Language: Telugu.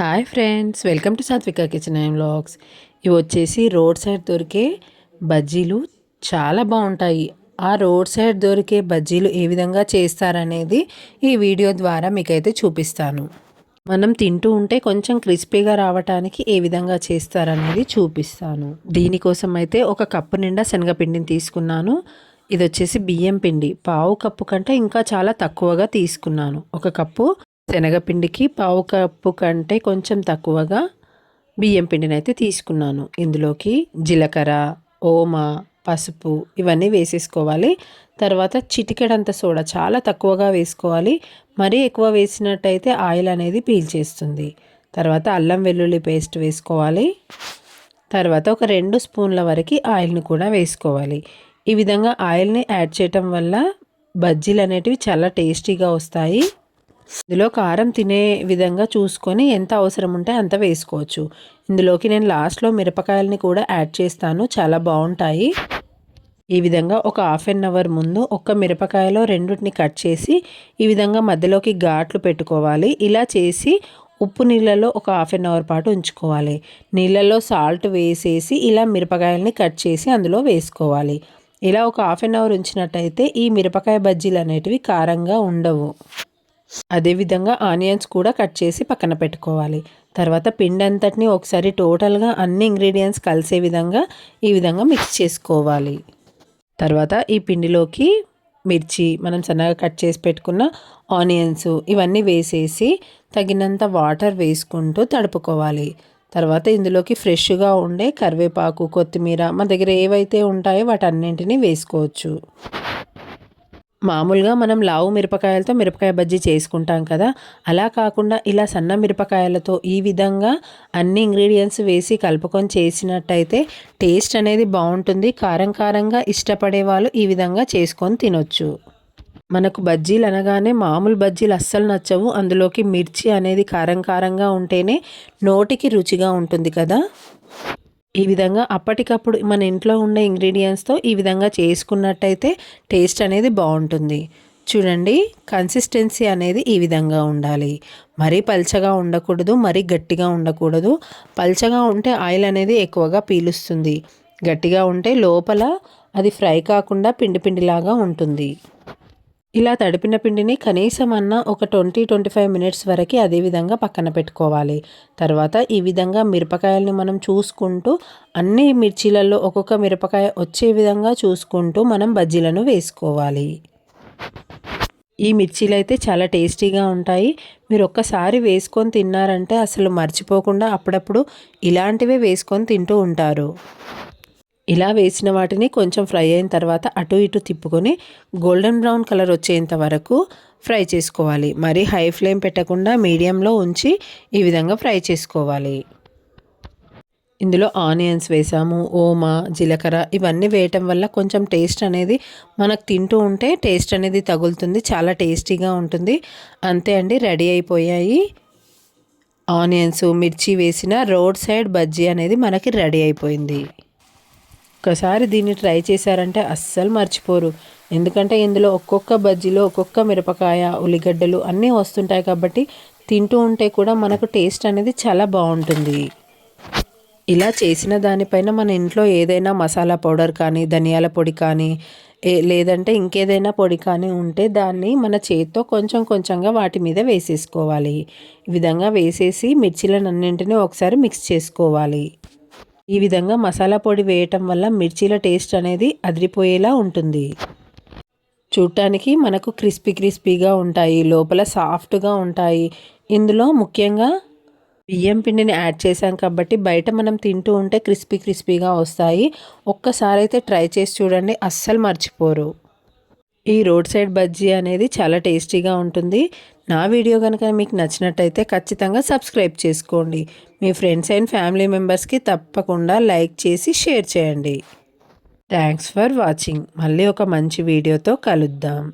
Hi friends welcome to Satvika kitchen and vlogs. ఇవి వచ్చేసి రోడ్ సైడ్ దొరికే బజ్జీలు. చాలా బాగుంటాయి. ఆ రోడ్ సైడ్ దొరికే బజ్జీలు ఏ విధంగా చేస్తారనేది ఈ వీడియో ద్వారా మీకైతే చూపిస్తాను. మనం తింటూ ఉంటే కొంచెం క్రిస్పీగా రావటానికి ఏ విధంగా చేస్తారనేది చూపిస్తాను. దీనికోసం అయితే ఒక కప్పు నిండా శనగపిండిని తీసుకున్నాను. ఇది వచ్చేసి బియ్యం పిండి. పావు కప్పు కంటే ఇంకా చాలా తక్కువగా తీసుకున్నాను. ఒక కప్పు శనగపిండికి పావు కప్పు కంటే కొంచెం తక్కువగా బియ్యం పిండిని అయితే తీసుకున్నాను. ఇందులోకి జీలకర్ర ఓమ పసుపు ఇవన్నీ వేసేసుకోవాలి. తర్వాత చిటికెడంత సోడా చాలా తక్కువగా వేసుకోవాలి. మరీ ఎక్కువ వేసినట్టయితే ఆయిల్ అనేది పీల్చేస్తుంది తర్వాత అల్లం వెల్లుల్లి పేస్ట్ వేసుకోవాలి. తర్వాత ఒక రెండు స్పూన్ల వరకు ఆయిల్ని కూడా వేసుకోవాలి. ఈ విధంగా ఆయిల్ని యాడ్ చేయటం వల్ల బజ్జీలు అనేటివి చాలా టేస్టీగా వస్తాయి. ఇందులో కారం తినే విధంగా చూసుకొని ఎంత అవసరం ఉంటే అంత వేసుకోవచ్చు. ఇందులోకి నేను లాస్ట్లో మిరపకాయలని కూడా యాడ్ చేస్తాను. చాలా బాగుంటాయి. ఈ విధంగా ఒక హాఫ్ అన్ అవర్ ముందు ఒక్క మిరపకాయలో రెండింటిని కట్ చేసి ఈ విధంగా మధ్యలోకి ఘాట్లు పెట్టుకోవాలి. ఇలా చేసి ఉప్పు నీళ్ళలో ఒక హాఫ్ అన్ అవర్ పాటు ఉంచుకోవాలి. నీళ్ళలో సాల్ట్ వేసేసి ఇలా మిరపకాయలని కట్ చేసి అందులో వేసుకోవాలి. ఇలా ఒక హాఫ్ అన్ అవర్ ఉంచినట్టయితే ఈ మిరపకాయ బజ్జీలు అనేటివి కారంగా ఉండవు. అదేవిధంగా ఆనియన్స్ కూడా కట్ చేసి పక్కన పెట్టుకోవాలి. తర్వాత పిండి అంతటిని ఒకసారి టోటల్గా అన్ని ఇంగ్రీడియంట్స్ కలిసే విధంగా ఈ విధంగా మిక్స్ చేసుకోవాలి. తర్వాత ఈ పిండిలోకి మిర్చి మనం సన్నగా కట్ చేసి పెట్టుకున్న ఆనియన్స్ ఇవన్నీ వేసేసి తగినంత వాటర్ వేసుకుంటూ తడుపుకోవాలి. తర్వాత ఇందులోకి ఫ్రెష్గా ఉండే కరివేపాకు కొత్తిమీర మన దగ్గర ఏవైతే ఉంటాయో వాటన్నింటినీ వేసుకోవచ్చు. మామూలుగా మనం లావు మిరపకాయలతో మిరపకాయ బజ్జీ చేసుకుంటాం కదా. అలా కాకుండా ఇలా సన్న మిరపకాయలతో ఈ విధంగా అన్ని ఇంగ్రీడియంట్స్ వేసి కలుపుకొని చేసినట్టయితే టేస్ట్ అనేది బాగుంటుంది. కారం కారంగా ఇష్టపడే వాళ్ళు ఈ విధంగా చేసుకొని తినొచ్చు. మనకు బజ్జీలు అనగానే మామూలు బజ్జీలు అస్సలు నచ్చవు. అందులోకి మిర్చి అనేది కారం కారంగా ఉంటేనే నోటికి రుచిగా ఉంటుంది కదా. ఈ విధంగా అప్పటికప్పుడు మన ఇంట్లో ఉండే ఇంగ్రీడియంట్స్తో ఈ విధంగా చేసుకున్నట్టయితే టేస్ట్ అనేది బాగుంటుంది. చూడండి కన్సిస్టెన్సీ అనేది ఈ విధంగా ఉండాలి. మరీ పల్చగా ఉండకూడదు మరీ గట్టిగా ఉండకూడదు. పల్చగా ఉంటే ఆయిల్ అనేది ఎక్కువగా పీలుస్తుంది. గట్టిగా ఉంటే లోపల అది ఫ్రై కాకుండా పిండి పిండిలాగా ఉంటుంది. ఇలా తడిపిన పిండిని కనీసం అన్న ఒక ట్వంటీ ట్వంటీ ఫైవ్ మినిట్స్ వరకు అదే విధంగా పక్కన పెట్టుకోవాలి. తర్వాత ఈ విధంగా మిరపకాయల్ని మనం చూసుకుంటూ అన్ని మిర్చీలలో ఒక్కొక్క మిరపకాయ వచ్చే విధంగా చూసుకుంటూ మనం బజ్జీలను వేసుకోవాలి. ఈ మిర్చీలు అయితే చాలా టేస్టీగా ఉంటాయి. మీరు ఒక్కసారి వేసుకొని తిన్నారంటే అసలు మర్చిపోకుండా అప్పుడప్పుడు ఇలాంటివే వేసుకొని తింటూ ఉంటారు. ఇలా వేసిన వాటిని కొంచెం ఫ్రై అయిన తర్వాత అటు ఇటు తిప్పుకొని గోల్డెన్ బ్రౌన్ కలర్ వచ్చేంత వరకు ఫ్రై చేసుకోవాలి. మరి హై ఫ్లేమ్ పెట్టకుండా మీడియంలో ఉంచి ఈ విధంగా ఫ్రై చేసుకోవాలి. ఇందులో ఆనియన్స్ వేసాము ఓమా జీలకర్ర ఇవన్నీ వేయటం వల్ల కొంచెం టేస్ట్ అనేది మనకు తింటూ ఉంటే టేస్ట్ అనేది తగులుతుంది చాలా టేస్టీగా ఉంటుంది. అంతే అండి రెడీ అయిపోయాయి. ఆనియన్స్ మిర్చి వేసిన రోడ్ సైడ్ బజ్జీ అనేది మనకి రెడీ అయిపోయింది. ఒక్కసారి దీన్ని ట్రై చేశారంటే అస్సలు మర్చిపోరు. ఎందుకంటే ఇందులో ఒక్కొక్క బజ్జీలో ఒక్కొక్క మిరపకాయ ఉల్లిగడ్డలు అన్నీ వస్తుంటాయి కాబట్టి తింటూ ఉంటే కూడా మనకు టేస్ట్ అనేది చాలా బాగుంటుంది. ఇలా చేసిన దానిపైన మన ఇంట్లో ఏదైనా మసాలా పౌడర్ కానీ ధనియాల పొడి కానీ ఏ లేదంటే ఇంకేదైనా పొడి కానీ ఉంటే దాన్ని మన చేతితో కొంచెం కొంచెంగా వాటి మీద వేసేసుకోవాలి. ఈ విధంగా వేసేసి మిర్చిలను అన్నింటినీ ఒకసారి మిక్స్ చేసుకోవాలి. ఈ విధంగా మసాలా పొడి వేయటం వల్ల మిర్చీల టేస్ట్ అనేది అదిరిపోయేలా ఉంటుంది. చూడటానికి మనకు క్రిస్పీ క్రిస్పీగా ఉంటాయి లోపల సాఫ్ట్గా ఉంటాయి. ఇందులో ముఖ్యంగా బియ్యం పిండిని యాడ్ చేశాం కాబట్టి బయట మనం తింటూ ఉంటే క్రిస్పీ క్రిస్పీగా వస్తాయి. ఒక్కసారి అయితే ట్రై చేసి చూడండి అస్సలు మర్చిపోరు. ఈ రోడ్ సైడ్ బజ్జీ అనేది చాలా టేస్టీగా ఉంటుంది. నా వీడియో కనుక మీకు నచ్చినట్టయితే ఖచ్చితంగా సబ్స్క్రైబ్ చేసుకోండి. మీ ఫ్రెండ్స్ అండ్ ఫ్యామిలీ మెంబర్స్కి తప్పకుండా లైక్ చేసి షేర్ చేయండి. Thanks for watching. మళ్ళీ ఒక మంచి వీడియోతో కలుద్దాం.